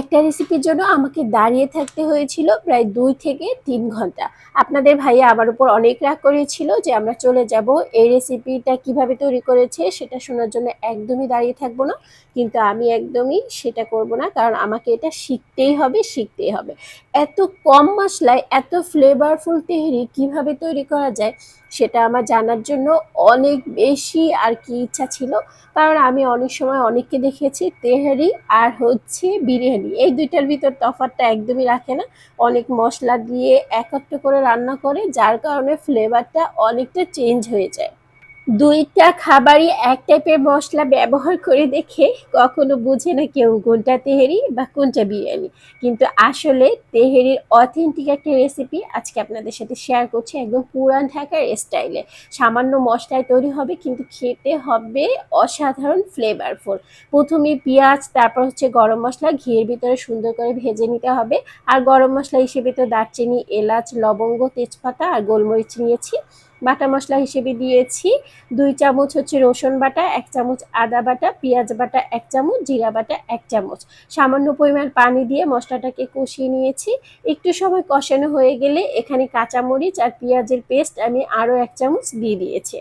একটা রেসিপির জন্য আমাকে দাঁড়িয়ে থাকতে হয়েছিল প্রায় দুই থেকে তিন ঘণ্টা। আপনাদের ভাইয়া আমার উপর অনেক রাগ করেছিল যে আমরা চলে যাব, এই রেসিপিটা কীভাবে তৈরি করেছে সেটা শোনার জন্য একদমই দাঁড়িয়ে থাকব না। কিন্তু আমি একদমই সেটা করব না, কারণ আমাকে এটা শিখতেই হবে শিখতেই হবে। এত কম মশলায়, এত ফ্লেভারফুল তেহরি কীভাবে তৈরি করা যায় সেটা আমার জানার জন্য অনেক বেশি আর কি ইচ্ছা ছিল। কারণ আমি অনেক সময় অনেককে দেখেছি তেহারি আর হচ্ছে বিরিয়ানি। এই দুইটার ভিতর তফাৎটা একদমই রাখে না। অনেক মশলা দিয়ে একত্র করে রান্না করে, যার কারণে ফ্লেভারটা অনেকটা চেঞ্জ হয়ে যায়। দুইটা খাবারই এক টাইপের মশলা ব্যবহার করে দেখে কখনো বুঝে না কেউ কোনটা তেহেরি বা কোনটা বিরিয়ানি। কিন্তু আসলে তেহেরির অথেন্টিক একটা রেসিপি আজকে আপনাদের সাথে শেয়ার করছি একদম পুরান ঢাকার স্টাইলে সামান্য মশলায় তৈরি হবে, কিন্তু খেতে হবে অসাধারণ ফ্লেভারফুল প্রথমে পেঁয়াজ, তারপর হচ্ছে গরম মশলা, ঘিয়ের ভিতরে সুন্দর করে ভেজে নিতে হবে। আর গরম মশলা হিসেবে তো দারচিনি, এলাচ, লবঙ্গ, তেজপাতা আর গোলমরিচ নিয়েছি। বাটা মশলা হিসেবে দিয়েছি। দুই চামচ হচ্ছে রসুন বাটা, এক চামচ আদা বাটা, পেঁয়াজ বাটা, এক চামচ, জিরা বাটা, এক চামচ। সামান্য পরিমাণ পানি দিয়ে মশলাটাকে কষিয়ে নিয়েছি। একটু সময় কষানো হয়ে গেলে এখানে কাঁচামরিচ আর পেঁয়াজের পেস্ট আমি আরও এক চামচ দিয়ে দিয়েছি।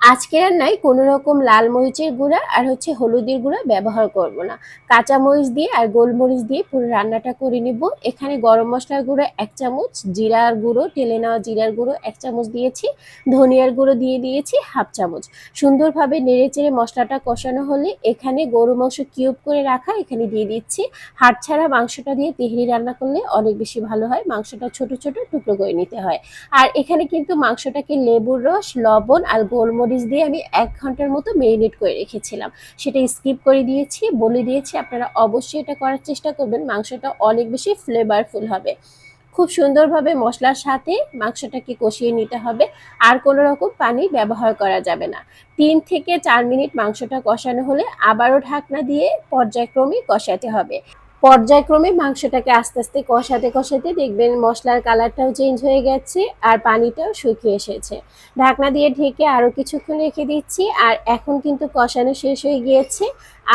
আজকে রান্নায় কোনো রকম লাল মরিচের গুঁড়া আর হচ্ছে হলুদের গুঁড়া ব্যবহার করব না। কাঁচা মরিচ দিয়ে আর গোলমরিচ দিয়ে পুরো রান্নাটা করে নিব। এখানে গরম মশলার গুঁড়ো এক চামচ, জিরার গুঁড়ো টেলে নেওয়া জিরার গুঁড়ো এক চামচ দিয়েছি, ধনিয়ার গুঁড়ো দিয়ে দিয়েছি হাফ চামচ। সুন্দরভাবে নেড়ে চেড়ে মশলাটা কষানো হলে এখানে গরু মাংস কিউব করে রাখা এখানে দিয়ে দিচ্ছি। হাট ছাড়া মাংসটা দিয়ে তেহরি রান্না করলে অনেক বেশি ভালো হয়, মাংসটা ছোট ছোট টুকরো করে নিতে হয়। আর এখানে কিন্তু মাংসটাকে লেবুর রস, লবণ আর গোলমরিচ মরিচ দিয়ে আমি এক ঘণ্টার মতো মেরিনেট করে রেখেছিলাম। সেটা স্কিপ করে দিয়েছি, বলে দিয়েছি, আপনারা অবশ্যই এটা করার চেষ্টা করবেন, মাংসটা অনেক বেশি ফ্লেভারফুল হবে। খুব সুন্দরভাবে মশলার সাথে মাংসটাকে কষিয়ে নিতে হবে, আর কোনো রকম পানি ব্যবহার করা যাবে না। তিন থেকে চার মিনিট মাংসটা কষানো হলে আবারও ঢাকনা দিয়ে পর্যায়ক্রমে কষাতে হবে। পর্যায়ক্রমে মাংসটাকে আস্তে আস্তে কষাতে কষাতে দেখবেন মশলার কালারটাও চেঞ্জ হয়ে গেছে আর পানিটাও শুকিয়ে এসেছে। ঢাকনা দিয়ে ঢেকে আরও কিছুক্ষণ রেখে দিচ্ছি আর এখন কিন্তু কষানো শেষ হয়ে গিয়েছে।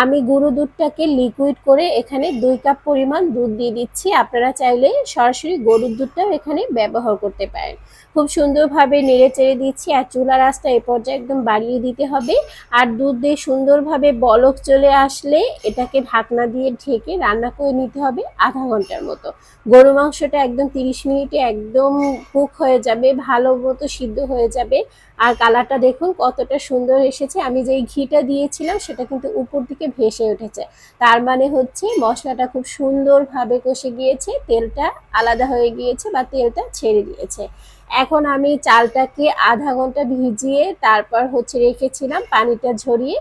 আমি গুঁড়ো দুধটাকে লিকুইড করে এখানে দুই কাপ পরিমাণ দুধ দিয়ে দিচ্ছি। আপনারা চাইলে সরাসরি গরুর দুধটাও এখানে ব্যবহার করতে পারেন। খুব সুন্দরভাবে নেড়ে চেড়ে দিচ্ছি আর চুলা রাসটা এ পর্যায়ে একদম বাড়িয়ে দিতে হবে। আর দুধ দিয়ে সুন্দরভাবে বলক চলে আসলে এটাকে ঢাকনা দিয়ে ঢেকে রান্না করে নিতে হবে আধা ঘণ্টার মতো। গরু মাংসটা একদম তিরিশ মিনিটে একদম কুক হয়ে যাবে, ভালো মতো সিদ্ধ হয়ে যাবে। আর কালারটা দেখুন কতটা সুন্দর এসেছে। আমি যেই ঘিটা দিয়েছিলাম সেটা কিন্তু উপর দিকে ভেসে উঠেছে। তার মানে হচ্ছে মশলাটা খুব সুন্দরভাবে কষে গিয়েছে, তেলটা আলাদা হয়ে গিয়েছে বা তেলটা ছেড়ে দিয়েছে। এখন আমি চালটাকে আধা ঘণ্টা ভিজিয়ে তারপর হচ্ছে রেখেছিলাম পানিটা ঝরিয়ে।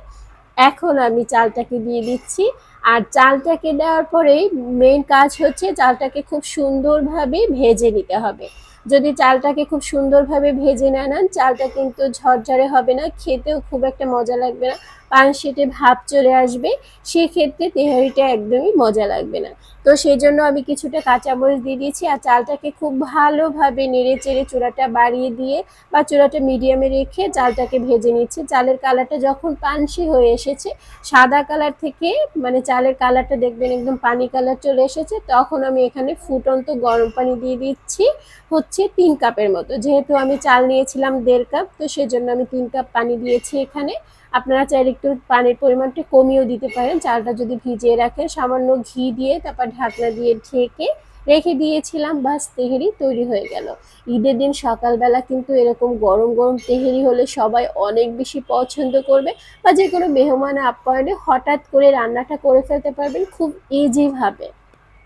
এখন আমি চালটাকে দিয়ে দিচ্ছি। আর চালটাকে দেওয়ার পরেই মেন কাজ হচ্ছে চালটাকে খুব সুন্দরভাবে ভেজে নিতে হবে। যদি চালটাকে খুব সুন্দরভাবে ভেজে না নেন, চালটা কিন্তু ঝরঝরে হবে না, খেতেও খুব একটা মজা লাগবে না। পানসেটে ভাব চলে আসবে, সেক্ষেত্রে তেহারিটা একদমই মজা লাগবে না। তো সেই জন্য আমি কিছুটা কাঁচামরিচ দিয়ে দিয়েছি আর চালটাকে খুব ভালোভাবে নেড়ে চেড়ে চূড়াটা বাড়িয়ে দিয়ে বা চূড়াটা মিডিয়ামে রেখে চালটাকে ভেজে নিচ্ছি। চালের কালারটা যখন পানসি হয়ে এসেছে, সাদা কালার থেকে মানে চালের কালারটা দেখবেন একদম পানি কালার চলে এসেছে, তখন আমি এখানে ফুটন্ত গরম পানি দিয়ে দিচ্ছি। হচ্ছে তিন কাপের মতো। যেহেতু আমি চাল নিয়েছিলাম দেড় কাপ, তো সেজন্য আমি তিন কাপ পানি দিয়েছি এখানে। আপনারা চাইলে একটু পানির পরিমাণটা কমিয়েও দিতে পারেন। চালটা যদি ভিজিয়ে রাখেন, সামান্য ঘি দিয়ে তারপর ঢাকনা দিয়ে ঢেকে রেখে দিয়েছিলাম, বাস তেহেরি তৈরি হয়ে গেল। ঈদের দিন সকালবেলা কিন্তু এরকম গরম গরম তেহেরি হলে সবাই অনেক বেশি পছন্দ করবে বা যে কোনো মেহমান আপ্যায়নে হঠাৎ করে রান্নাটা করে ফেলতে পারবেন খুব ইজিভাবে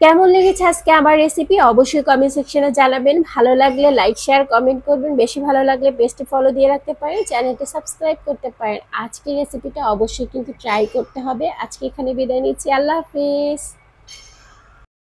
কেমন লেগেছে আজকে আমার রেসিপি অবশ্যই কমেন্ট সেকশনে জানাবেন। ভালো লাগলে লাইক শেয়ার কমেন্ট করবেন। বেশি ভালো লাগলে পেজটি ফলো দিয়ে রাখতে পারেন। চ্যানেলটি সাবস্ক্রাইব করতে পারেন। আজকের রেসিপিটা অবশ্যই কিন্তু ট্রাই করতে হবে। আজকে এখানে বিদায় নিচ্ছি। আল্লাহ হাফিজ।